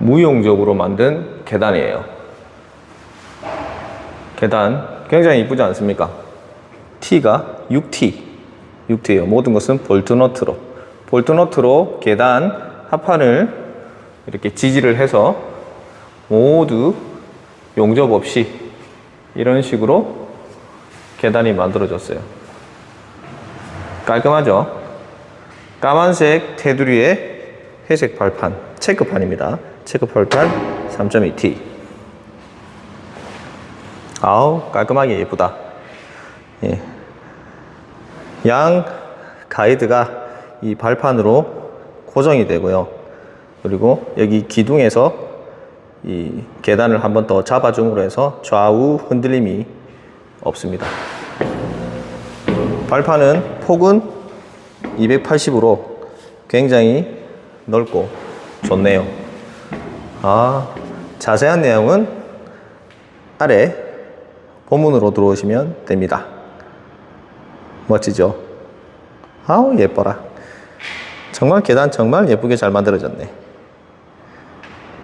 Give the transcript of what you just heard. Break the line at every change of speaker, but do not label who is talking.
무용적으로 만든 계단이에요. 계단 굉장히 이쁘지 않습니까? T가 6T, 6T예요. 모든 것은 볼트너트로. 볼트너트로 계단 합판을 이렇게 지지를 해서 모두 용접 없이 이런 식으로 계단이 만들어졌어요. 깔끔하죠? 까만색 테두리에 회색 발판, 체크판입니다. 체크발판 3.2T. 아우, 깔끔하게 예쁘다. 예. 양 가이드가 이 발판으로 고정이 되고요. 그리고 여기 기둥에서 이 계단을 한 번 더 잡아줌으로 해서 좌우 흔들림이 없습니다. 발판은 폭은 280으로 굉장히 넓고 좋네요. 아, 자세한 내용은 아래 본문으로 들어오시면 됩니다. 멋지죠? 아우, 예뻐라. 정말 계단 정말 예쁘게 잘 만들어졌네.